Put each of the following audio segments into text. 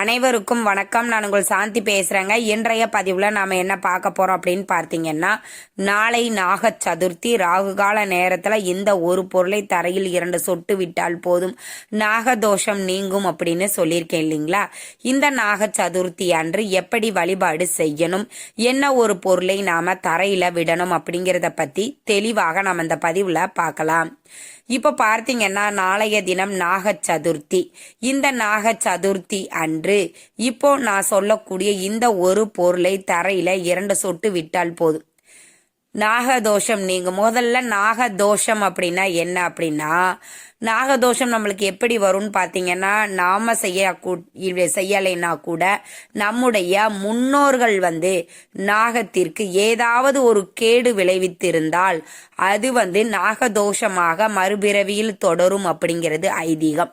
அனைவருக்கும் வணக்கம். நான் உங்கள் சாந்தி பேசுகிறேங்க இன்றைய பதிவில் நாம் என்ன பார்க்க போகிறோம் அப்படின்னு பார்த்தீங்கன்னா நாளை நாக சதுர்த்தி ராகுகால நேரத்தில் இந்த ஒரு பொருளை தரையில் இரண்டு சொட்டு விட்டால் போதும். நாகதோஷம் நீங்கும் அப்படின்னு சொல்லியிருக்கேன் இல்லைங்களா? இந்த நாக சதுர்த்தி அன்று எப்படி வழிபாடு செய்யணும்? என்ன ஒரு பொருளை நாம் தரையில் விடணும் அப்படிங்கிறத பற்றி தெளிவாக நம்ம இந்த பதிவில் பார்க்கலாம். இப்போ பார்த்தீங்கன்னா நாளைய தினம் நாக சதுர்த்தி இந்த நாக சதுர்த்தி அன்று என்று. இப்போ நான் சொல்லக்கூடிய இந்த ஒரு பொருளை தரையில இரண்டு சொட்டு விட்டால் போதும். நாகதோஷம் நீங்க முதல்ல நாகதோஷம் அப்படின்னா என்ன அப்படின்னா நாகதோஷம் நம்மளுக்கு எப்படி வரும்னு பார்த்தீங்கன்னா நாம செய்ய செய்யலைன்னா கூட நம்முடைய முன்னோர்கள் வந்து நாகத்திற்கு ஏதாவது ஒரு கேடு விளைவித்திருந்தால் அது வந்து நாகதோஷமாக மறுபிறவியில் தொடரும் அப்படிங்கிறது ஐதீகம்.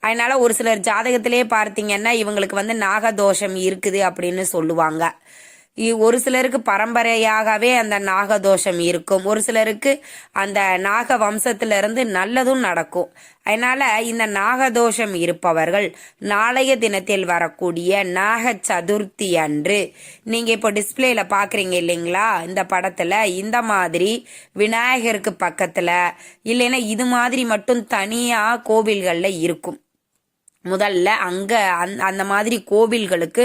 அதனால ஒரு சிலர் ஜாதகத்திலே பார்த்தீங்கன்னா இவங்களுக்கு வந்து நாகதோஷம் இருக்குது அப்படின்னு சொல்லுவாங்க. இ- ஒரு சிலருக்கு பரம்பரையாகவே அந்த நாகதோஷம் இருக்கும். ஒரு சிலருக்கு அந்த நாக வம்சத்திலிருந்து நல்லதும் நடக்கும். அதனால இந்த நாகதோஷம் இருப்பவர்கள் நாளைய தினத்தில் வரக்கூடிய நாக சதுர்த்தி அன்று நீங்க இப்போ டிஸ்பிளேல பாக்குறீங்க இல்லைங்களா? இந்த படத்துல இந்த மாதிரி விநாயகருக்கு பக்கத்துல இல்லைன்னா இது மாதிரி மட்டும் தனியா கோவில்கள்ல இருக்கும். முதல்ல அங்கே அந் அந்த மாதிரி கோவில்களுக்கு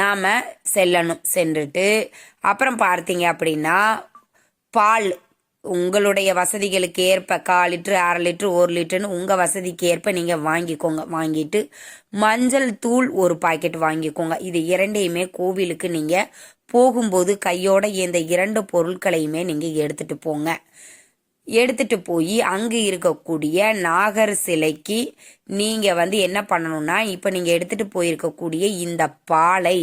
நாம் செல்லணும். சென்றுட்டு அப்புறம் பார்த்தீங்க அப்படின்னா பால் உங்களுடைய வசதிகளுக்கு ஏற்ப கால் லிட்ரு அரை லிட்ரு ஒரு லிட்டருன்னு உங்கள் வசதிக்கு ஏற்ப நீங்கள் வாங்கிக்கோங்க. வாங்கிட்டு மஞ்சள் தூள் ஒரு பாக்கெட் வாங்கிக்கோங்க. இது இரண்டையுமே கோவிலுக்கு நீங்கள் போகும்போது கையோட இந்த இரண்டு பொருட்களையுமே நீங்கள் எடுத்துகிட்டு போங்க. எடுத்துட்டு போய் அங்கே இருக்கக்கூடிய நாகர் சிலைக்கு நீங்கள் வந்து என்ன பண்ணணும்னா இப்போ நீங்கள் எடுத்துகிட்டு போயிருக்கக்கூடிய இந்த பாலை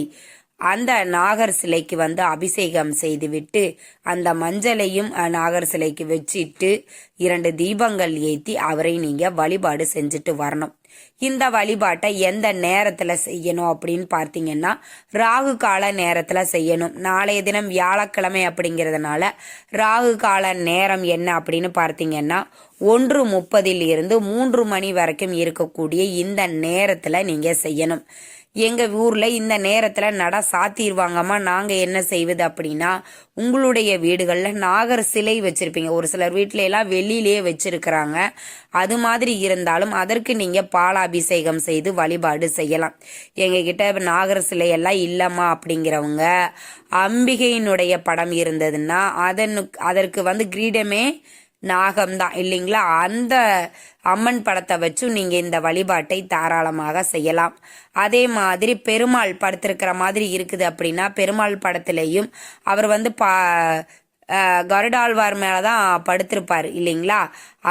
அந்த நாகர் சிலைக்கு வந்து அபிஷேகம் செய்துவிட்டு அந்த மஞ்சளையும் நாகர் சிலைக்கு வச்சிட்டு இரண்டு தீபங்கள் ஏற்றி அவரை நீங்கள் வழிபாடு செஞ்சுட்டு வரணும். இந்த வழிபாட்டை எந்த நேரத்தில் செய்யணும் அப்படின்னு பார்த்தீங்கன்னா ராகு கால நேரத்தில் செய்யணும். நாளைய தினம் வியாழக்கிழமை அப்படிங்கிறதுனால ராகு கால நேரம் என்ன அப்படின்னு பார்த்தீங்கன்னா ஒன்று முப்பதில் இருந்து மூன்று மணி வரைக்கும் இருக்கக்கூடிய இந்த நேரத்தில் நீங்கள் செய்யணும். எங்க ஊர்ல இந்த நேரத்துல நட சாத்திடுவாங்கம்மா நாங்க என்ன செய்வது அப்படின்னா உங்களுடைய வீடுகளில் நாகர் சிலை வச்சிருப்பீங்க. ஒரு சிலர் வீட்ல எல்லாம் வெளியிலேயே வச்சிருக்கிறாங்க. அது மாதிரி இருந்தாலும் அதற்கு நீங்கள் பாலாபிஷேகம் செய்து வழிபாடு செய்யலாம். எங்ககிட்ட நாகர் சிலை எல்லாம் இல்லைம்மா அப்படிங்கிறவங்க அம்பிகையினுடைய படம் இருந்ததுன்னா அதனு அதற்கு வந்து கிரீடமே நாகம்தான் இல்லைங்களா? அந்த அம்மன் படத்தை வச்சும் நீங்கள் இந்த வழிபாட்டை தாராளமாக செய்யலாம். அதே மாதிரி பெருமாள் படுத்திருக்கிற மாதிரி இருக்குது அப்படின்னா பெருமாள் படத்திலையும் அவர் வந்து பா கருடாழ்வார் கருடாழ்வார் மேலதான் படுத்திருப்பார் இல்லைங்களா?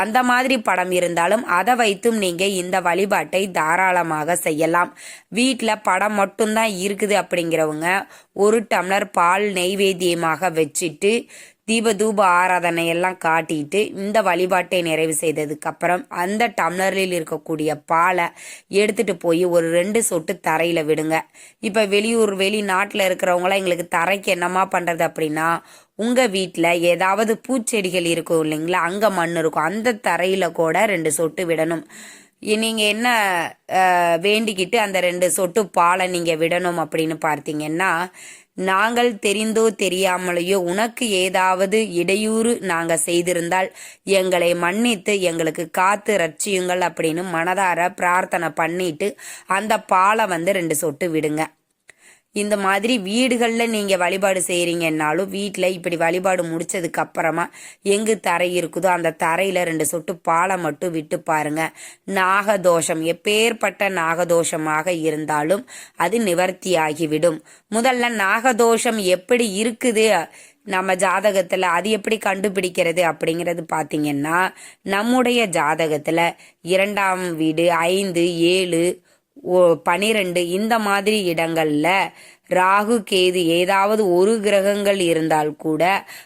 அந்த மாதிரி படம் இருந்தாலும் அதை வைத்தும் நீங்க இந்த வழிபாட்டை தாராளமாக செய்யலாம். வீட்டில் படம் மட்டும்தான் இருக்குது அப்படிங்கிறவங்க ஒரு டம்ளர் பால் நெய்வேத்தியமாக வச்சுட்டு தீப தூப ஆராதனை எல்லாம் காட்டிட்டு இந்த வழிபாட்டை நிறைவு செய்ததுக்கு அப்புறம் அந்த டம்ளரில் இருக்கக்கூடிய பாலை எடுத்துட்டு போய் ஒரு ரெண்டு சொட்டு தரையில விடுங்க. இப்ப வெளியூர் வெளிநாட்டில் இருக்கிறவங்களாம் எங்களுக்கு தரைக்கு என்னமா பண்றது அப்படின்னா உங்க வீட்டில் ஏதாவது பூச்செடிகள் இருக்கும் இல்லைங்களா அங்க மண் இருக்கும். அந்த தரையில கூட ரெண்டு சொட்டு விடணும். நீங்கள் நீங்க என்ன வேண்டிக்கிட்டு அந்த ரெண்டு சொட்டு பாலை நீங்க விடணும் அப்படின்னு பார்த்தீங்கன்னா நாங்கள் தெரிந்தோ தெரியாமலேயோ உனக்கு ஏதாவது இடையூறு நாங்க செய்திருந்தால் எங்களை மன்னித்து எங்களுக்கு காத்து ரட்சியுங்கள் அப்படின்னு மனதார பிரார்த்தனை பண்ணிட்டு அந்த பாலை வந்து ரெண்டு சொட்டு விடுங்க. இந்த மாதிரி வீடுகளில் நீங்கள் வழிபாடு செய்கிறீங்கன்னாலும் வீட்டில் இப்படி வழிபாடு முடிச்சதுக்கு அப்புறமா எங்கு தரை இருக்குதோ அந்த தரையில் ரெண்டு சொட்டு பாலை மட்டும் விட்டு பாருங்க. நாகதோஷம் எப்பேற்பட்ட நாகதோஷமாக இருந்தாலும் அது நிவர்த்தியாகிவிடும். முதல்ல நாகதோஷம் எப்படி இருக்குது? நம்ம ஜாதகத்தில் அது எப்படி கண்டுபிடிக்கிறது அப்படிங்கிறது பார்த்தீங்கன்னா நம்முடைய ஜாதகத்தில் இரண்டாம் வீடு ஐந்து ஏழு பனிரெண்டு இந்த மாதிரி இடங்கள்ல ராகு கேது ஏதாவது ஒரு கிரகங்கள் இருந்தால் கூட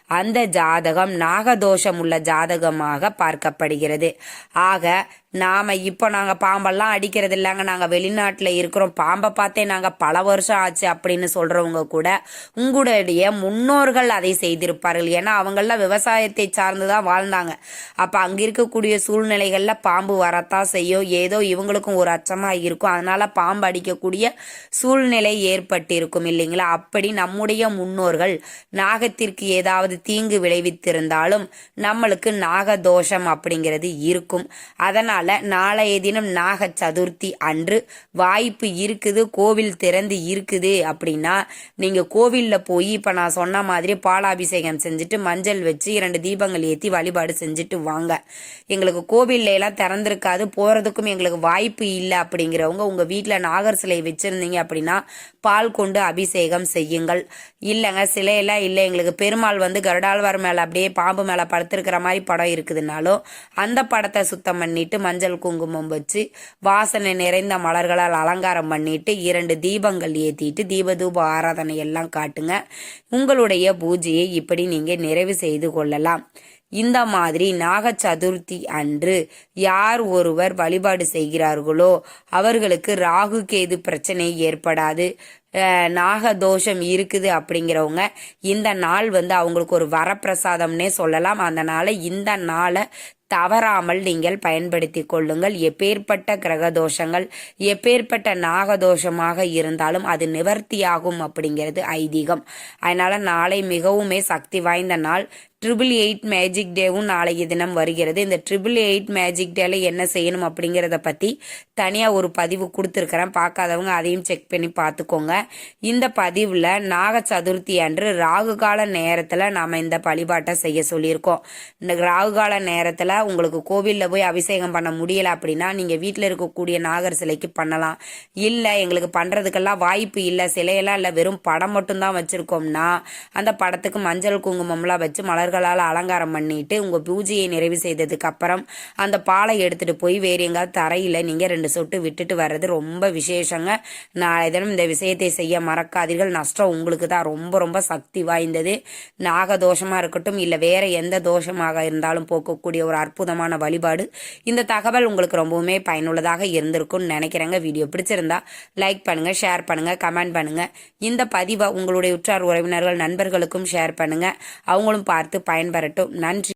அந்த ஜாதகம் நாகதோஷம் உள்ள ஜாதகமாக பார்க்கப்படுகிறது. ஆக நாம இப்போ நாங்கள் பாம்பெல்லாம் அடிக்கிறது இல்லைங்க. நாங்கள் வெளிநாட்டில் இருக்கிறோம். பாம்பை பார்த்தே நாங்கள் பல வருஷம் ஆச்சு அப்படின்னு சொல்கிறவங்க கூட உங்களுடைய முன்னோர்கள் அதை செய்திருப்பார்கள். ஏன்னா அவங்களாம் விவசாயத்தை சார்ந்து தான் வாழ்ந்தாங்க. அப்போ அங்கே இருக்கக்கூடிய சூழ்நிலைகளில் பாம்பு வரத்தான் செய்யும். ஏதோ இவங்களுக்கும் ஒரு அச்சமாக இருக்கும். அதனால் பாம்பு அடிக்கக்கூடிய சூழ்நிலை ஏற்பட்டிருக்கும் இல்லைங்களா? அப்படி நம்முடைய முன்னோர்கள் நாகத்திற்கு ஏதாவது தீங்கு விளைவித்திருந்தாலும் நம்மளுக்கு நாகதோஷம் அப்படிங்கிறது இருக்கும். அதனால் நாளைய தினம் நாக சதுர்த்தி அன்று வாய்ப்பு இருக்குது கோவில் திறந்து இருக்குது அப்படின்னா நீங்க கோவிலில் போய் இப்ப நான் சொன்ன மாதிரி பாலாபிஷேகம் செஞ்சுட்டு மஞ்சள் வச்சு இரண்டு தீபங்கள் ஏற்றி வழிபாடு செஞ்சுட்டு வாங்க. எங்களுக்கு கோவில்ல எல்லாம் திறந்திருக்காது போறதுக்கும் எங்களுக்கு வாய்ப்பு இல்லை அப்படிங்கிறவங்க உங்க வீட்டில் நாகர் சிலை வச்சிருந்தீங்க அப்படின்னா பால் கொண்டு அபிஷேகம் செய்யுங்கள். இல்லைங்க சிலையெல்லாம் இல்லை. எங்களுக்கு பெருமாள் வந்து கருடாழ்வார் மேலே அப்படியே பாம்பு மேலே படுத்திருக்கிற மாதிரி படம் இருக்குதுனாலும் அந்த படத்தை சுத்தம் பண்ணிட்டு மஞ்சள் குங்குமம் வச்சு வாசனை நிறைந்த மலர்களால் அலங்காரம் பண்ணிட்டு இரண்டு தீபங்கள் ஏற்றிட்டு தீபதூப ஆராதனை எல்லாம் காட்டுங்க. உங்களுடைய பூஜையை இப்படி நீங்க நிறைவு செய்து கொள்ளலாம். இந்த மாதிரி நாக சதுர்த்தி அன்று யார் ஒருவர் வழிபாடு செய்கிறார்களோ அவர்களுக்கு ராகு கேது பிரச்சனை ஏற்படாது. நாக தோஷம் இருக்குது அப்படிங்கிறவங்க இந்த நாள் வந்து அவங்களுக்கு ஒரு வரப்பிரசாதம்னே சொல்லலாம். அதனால இந்த நாளை தவறாமல் நீங்கள் பயன்படுத்தி கொள்ளுங்கள். எப்பேற்பட்ட கிரக தோஷங்கள் எப்பேற்பட்ட நாகதோஷமாக இருந்தாலும் அது நிவர்த்தியாகும் அப்படிங்கிறது ஐதீகம். அதனால நாளை மிகவுமே சக்தி வாய்ந்த நாள். ட்ரிபிள் எயிட் மேஜிக் டேவும் நாளைய தினம் வருகிறது. இந்த ட்ரிபிள் எயிட் மேஜிக் டேல என்ன செய்யணும் அப்படிங்கிறத பற்றி தனியாக ஒரு பதிவு கொடுத்துருக்கிறேன். பார்க்காதவங்க அதையும் செக் பண்ணி பார்த்துக்கோங்க. இந்த பதிவில் நாக சதுர்த்தி அன்று ராகு கால நேரத்தில் நாம் இந்த வழிபாட்டை செய்ய சொல்லியிருக்கோம். இந்த ராகு கால நேரத்தில் உங்களுக்கு கோவிலில் போய் அபிஷேகம் பண்ண முடியலை அப்படின்னா நீங்கள் வீட்டில் இருக்கக்கூடிய நாகர் சிலைக்கு பண்ணலாம். இல்லை எங்களுக்கு பண்ணுறதுக்கெல்லாம் வாய்ப்பு இல்லை சிலையெல்லாம் இல்லை வெறும் படம் மட்டும்தான் வச்சுருக்கோம்னா அந்த படத்துக்கு மஞ்சள் குங்குமம்லாம் வச்சு மலர்களால் அலங்காரம் பண்ணிட்டு உங்கள் பூஜையை நிறைவு செய்ததுக்கு அப்புறம் அந்த பாலை எடுத்துட்டு போய் வேறு எங்காவது தரையில் நீங்கள் ரெண்டு சொட்டு விட்டுட்டு வர்றது ரொம்ப விசேஷங்க. நாளை தினம் இந்த விஷயத்தை செய்ய மறக்காதீர்கள். நஷ்டம் உங்களுக்கு தான் ரொம்ப ரொம்ப சக்தி வாய்ந்தது. நாக தோஷமாக இருக்கட்டும் இல்லை வேற எந்த தோஷமாக இருந்தாலும் போக்கக்கூடிய ஒரு அற்புதமான வழிபாடு. இந்த தகவல் உங்களுக்கு ரொம்பவுமே பயனுள்ளதாக இருந்திருக்கும்னு நினைக்கிறேங்க. வீடியோ பிடிச்சிருந்தா லைக் பண்ணுங்கள் ஷேர் பண்ணுங்கள் கமெண்ட் பண்ணுங்கள் இந்த பதிவை உங்களுடைய உற்றார் உறவினர்கள் நண்பர்களுக்கும் ஷேர் பண்ணுங்கள் அவங்களும் பார்த்து பயன்பெறட்டும் நன்றி.